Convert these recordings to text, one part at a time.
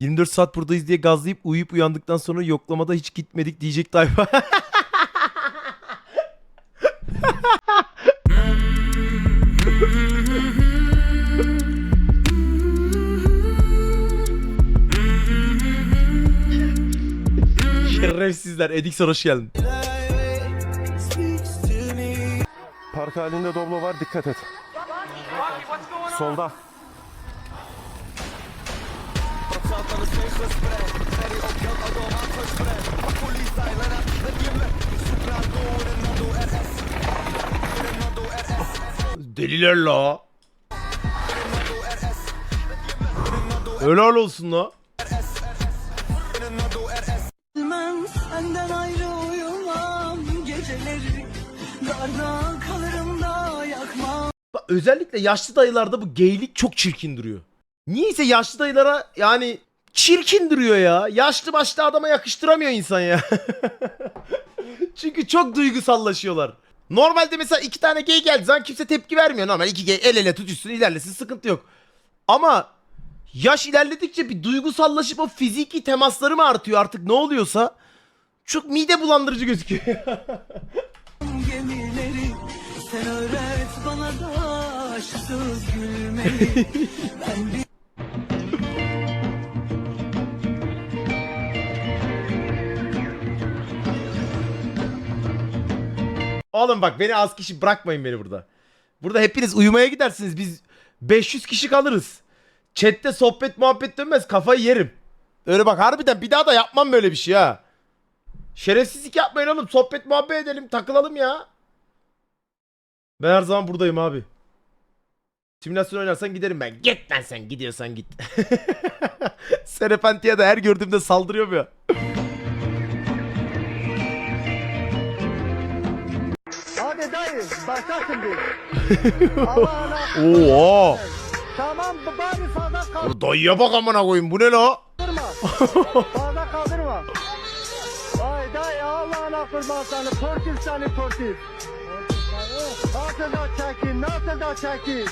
24 saat buradayız diye gazlayıp uyuyup uyandıktan sonra yoklamada hiç gitmedik diyecek tayfa. Şerefsizler. Edixon hoş geldin. Park halinde Doblo var dikkat et. Solda. Deliler la. Helal olsun la. Bilmem senden ayrı uyumam geceleri Darda kalırım da yakmam Bak, Özellikle yaşlı dayılarda bu geylik çok çirkin duruyor. Niyeyse yaşlı dayılara yani çirkin duruyor ya. Yaşlı başlı adama yakıştıramıyor insan ya. Çünkü çok duygusallaşıyorlar. Normalde mesela iki tane gay geldiği zaman kimse tepki vermiyor. Normal iki gay el ele tutuşsun ilerlesin sıkıntı yok. Ama yaş ilerledikçe bir duygusallaşıp o fiziki temasları mı artıyor artık ne oluyorsa çok mide bulandırıcı gözüküyor. gemileri Sen öğret bana da aşksız gülmeyi Ben bir Oğlum bak beni az kişi bırakmayın beni burada. Burada hepiniz uyumaya gidersiniz. Biz 500 kişi kalırız. Chat'te sohbet muhabbet dönmez kafayı yerim. Öyle bak harbiden bir daha da yapmam böyle bir şey ha. Şerefsizlik yapmayın oğlum. Sohbet muhabbet edelim takılalım ya. Ben her zaman buradayım abi. Simülasyon oynarsan giderim ben. Git lan sen gidiyorsan git. Serepentiye de her gördüğümde saldırıyor ya. Oo. tamam bari fazla kaldırma. Dayıya bak amına koyayım bu ne la? fazla kaldırma. Vay dayı Allah'ına kurban seni. Portif seni portif. Nasıl da çekin, nasıl da çekin.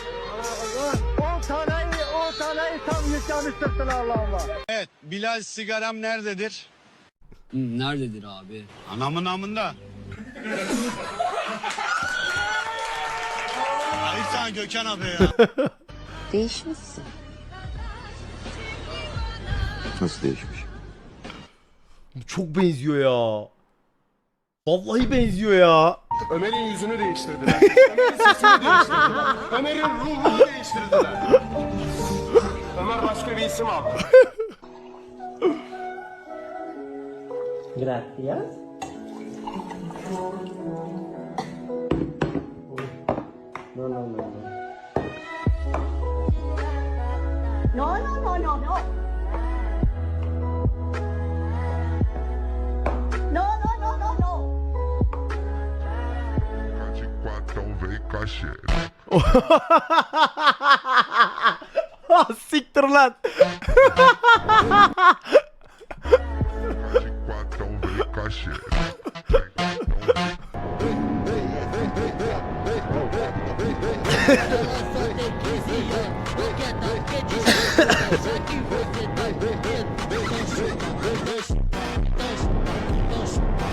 10 taneyi, 10 taneyi tam nişanı sıktılar Allah'ıma. Evet, Bilal sigaram nerededir? Nerededir abi? Anamın amında. Sana Gökhan abi ya. Değişmişsin. Çok benziyor ya. Vallahi benziyor ya. Ömer'in yüzünü değiştirdiler. Ömer'in sesini değiştirdiler. Ömer'in ruhunu değiştirdiler. Ömer başka bir isim aldı. No, no, no, no, no. No, no, no, no, no. de quatão veio cachê. Ah, Siktir lan.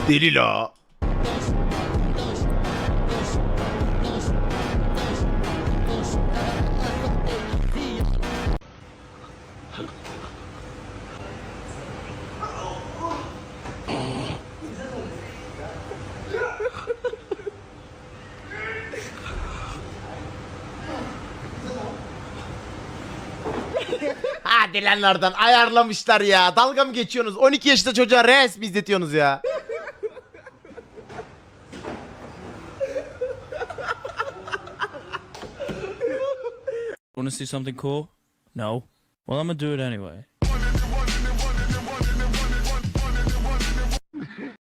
Deli la. Oradan ayarlamışlar ya. Dalga mı geçiyorsunuz? 12 yaşında çocuğa res mi izletiyorsunuz ya? Want to see something cool? No. Well, I'm gonna do it anyway.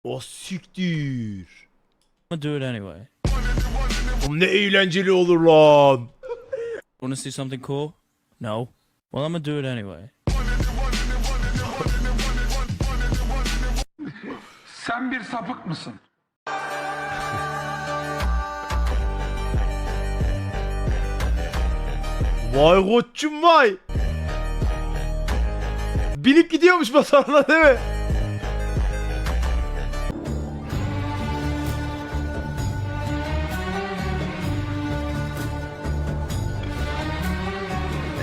O siktir. I'm gonna do it anyway. Oğlum ne eğlenceli olur lan. Want to see something cool? No. Well, I'm gonna do it anyway. Sen bir sapık mısın? Vay koçum vay. binip gidiyormuş motorla değil mi?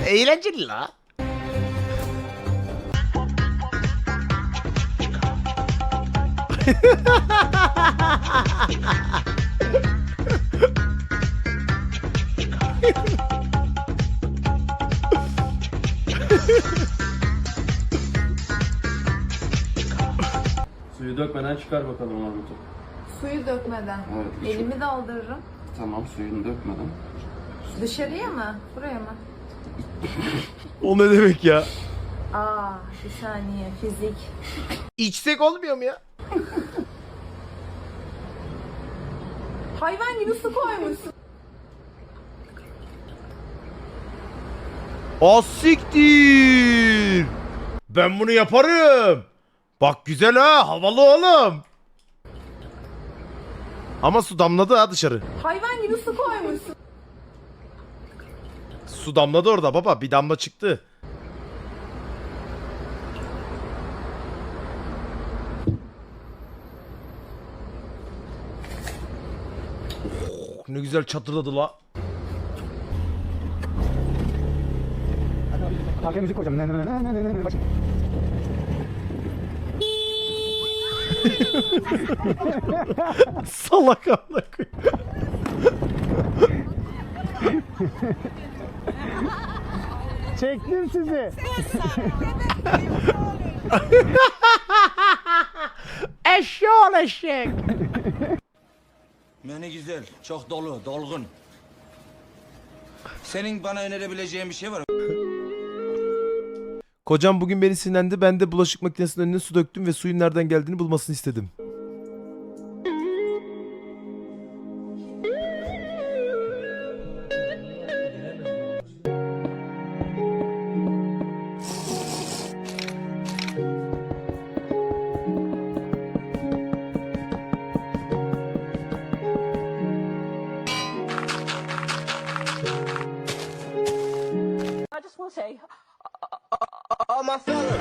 Eğlenceli la. Suyu dökmeden çıkar bakalım Mahmut'u. Suyu dökmeden. Evet, Elimi daldırırım. Tamam suyunu dökmeden. Dışarıya mı? Buraya mı? O ne demek ya? Aa, bir saniye. Fizik. İçsek olmuyor mu ya? Hayvan gibi su koymuşsun. Asiktir. Ben bunu yaparım. Bak güzel ha havalı oğlum. Ama su damladı ha dışarı. Hayvan gibi su koymuşsun. Su damladı orada baba bir damla çıktı. Oh, ne güzel çatırdadı la. Arkaya müzik koyacağım. Ne, ne, ne, ne, ne, ne, ne. Bak. Salak amına koyayım. Çektim sizi. Eşşoğlu eşek. Ne güzel, çok dolu, dolgun. Senin bana önerebileceğin bir şey var mı? Kocam bugün beni sinirlendi. Ben de bulaşık makinesinin önüne su döktüm ve suyun nereden geldiğini bulmasını istedim. Vay.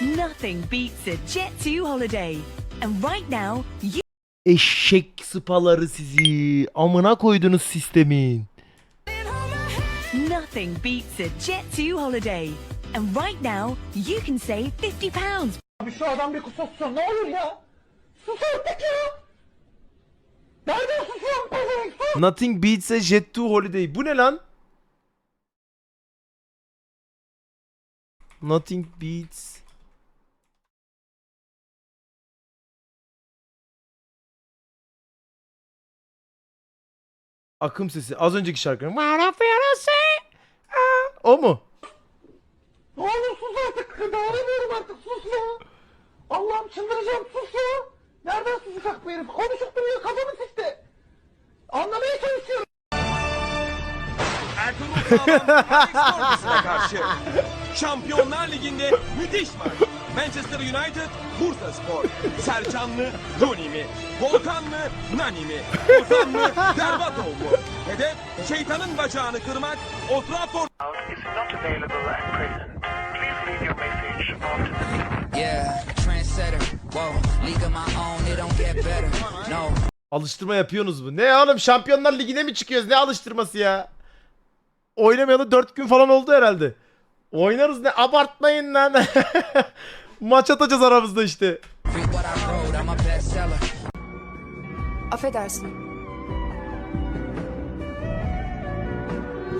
Nothing beats a Jet2 holiday. And right now, you Eşek sıpaları sizi. Amına koydunuz sistemin. nothing beats a Jet2 holiday. And right now, you can save 50 pounds. Abi şu adam bir kusursun ne olur ya. Sus artık ya. Nereden susuyorsun pezevenk. Nothing beats a Jet2 holiday. Bu ne lan? Nothing beats. Akım sesi. Az önceki şarkı. Ah. O mu? Ne olur sus artık. Dayanamıyorum artık sus ya. Allah'ım çıldıracağım sus ya. Nereden susacak bu herif? Konuşup duruyor kafamı sikti. Anlamaya çalışıyorum. karşı. Şampiyonlar Ligi'nde müthiş maç. Manchester United, Bursa Spor. Sercanlı, Rooney mi? Volkanlı, Nani mi? Ozanlı, Berbatov mu? Hedef şeytanın bacağını kırmak, Old Trafford Yeah, trendsetter. Whoa, league of my own, it don't get better. No. Alıştırma yapıyorsunuz mu? Ne oğlum Şampiyonlar Ligi'ne mi çıkıyoruz? Ne alıştırması ya? Oynamayalı 4 gün falan oldu herhalde. Oynarız ne? Abartmayın lan. Maç atacağız aramızda işte. Affedersin.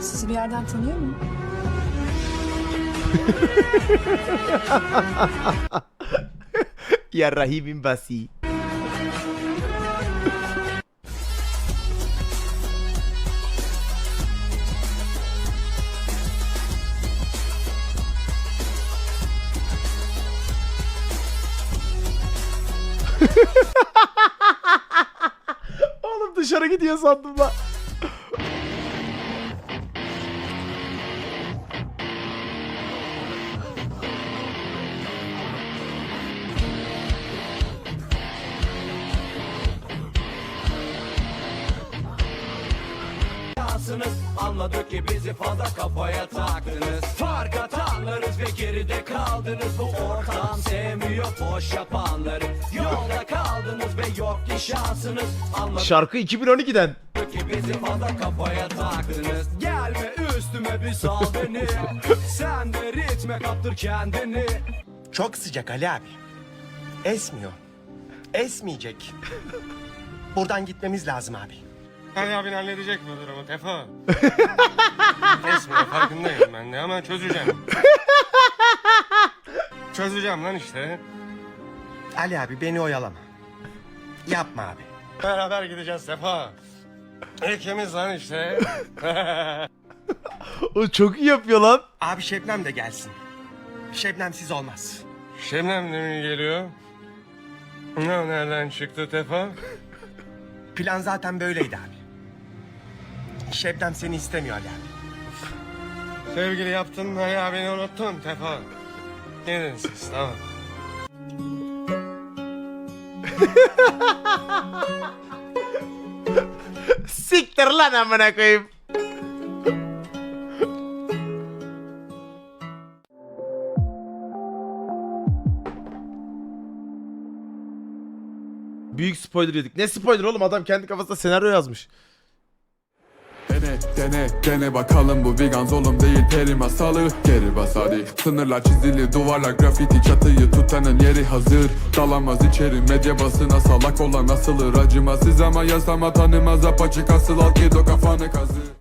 Sizi bir yerden tanıyor muyum? Ya rahibim basi. Gidiyor sandım lan. Anladık ki bizi fazla kafaya taktınız Fark atanlarız ve geride kaldınız Bu ortam sevmiyor boş yapanları Yolda kaldınız ve yok ki şansınız Anladık Şarkı 2012'den. ki bizi fazla kafaya taktınız Gelme üstüme bir sal beni Sen de ritme kaptır kendini Çok sıcak Ali abi. Esmiyor. Esmeyecek. Buradan gitmemiz lazım abi. Ali abin halledecek bu durumu Tefo. Esmiyor farkındayım ben de ama çözeceğim. çözeceğim lan işte. Ali abi beni oyalama. Yapma abi. Beraber gideceğiz Tefo. İkimiz lan işte. O çok iyi yapıyor lan. Abi Şebnem de gelsin. Şebnemsiz olmaz. Şebnem de mi geliyor? Ne nereden çıktı Tefa? Plan zaten böyleydi abi. Şebnem seni istemiyor Ali abi. Sevgili yaptın mı ya beni unuttun Tefa. Gidin siz tamam. Siktir lan amına koyayım. Büyük spoiler yedik. Ne spoiler oğlum adam kendi kafasında senaryo yazmış. Dene dene dene. Bakalım bu vegan oğlum değil peri masalı Geri bas hadi. Sınırlar çizili duvarlar grafiti. Çatıyı tutanın yeri hazır. Dalamaz içeri medya basına salak olan asılır. Acımasız ama yasama tanımaz. Apaçık asıl al ki kafanı kazı